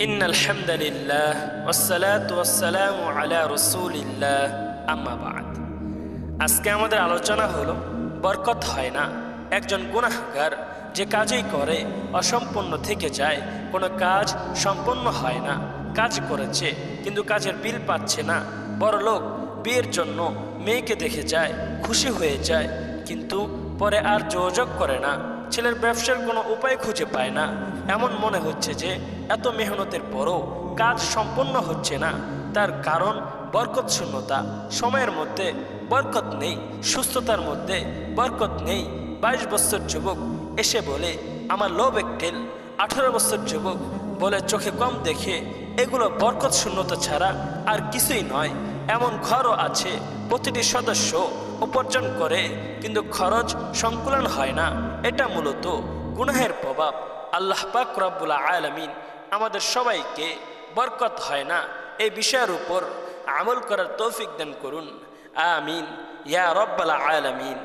إن الحمد لله والصلاة والسلام على رسول الله أما بعد আজকে আমাদের আলোচনা হলো বরকত হয় না একজন গুনাহগার যে কাজই করে অসম্পূর্ণ থেকে যায় কোনো কাজ সম্পূর্ণ হয় না কাজ করেছে কিন্তু কাজের বিল পাচ্ছে না বড় লোক বিয়ের জন্য মেয়েকে দেখে যায় খুশি হয়ে যায় কিন্তু পরে আর যোগাযোগ করে না ছেলের ব্যবসার কোনো উপায় খুঁজে পায় না। এমন মনে হচ্ছে যে, এত মেহনতের পরও কাজ সম্পন্ন হচ্ছে না। তার কারণ বরকত শূন্যতা সময়ের মধ্যে বরকত নেই, সুস্থতার মধ্যে বরকত নেই। বাইশ বছর যুবক এসে বলে, আমার লোভ একটেল। আঠারো বছর যুবক বলে, চোখে কম দেখে এগুলো বরকত শূন্যতা ছাড়া আর কিছুই নয়। এমন ঘরও আছে, প্রতিটি সদস্য উপার্জন করে, কিন্তু খরচ সংকুলন হয় না। এটা মূলত গুনাহের প্রভাব। আল্লাহ পাক রব্বুল আলমিন আমাদের সবাইকে বরকত হয় না। এই বিষয়ের উপর আমল করার তৌফিক দান করুন। আমিন। ইয়া রব্বাল আলামিন।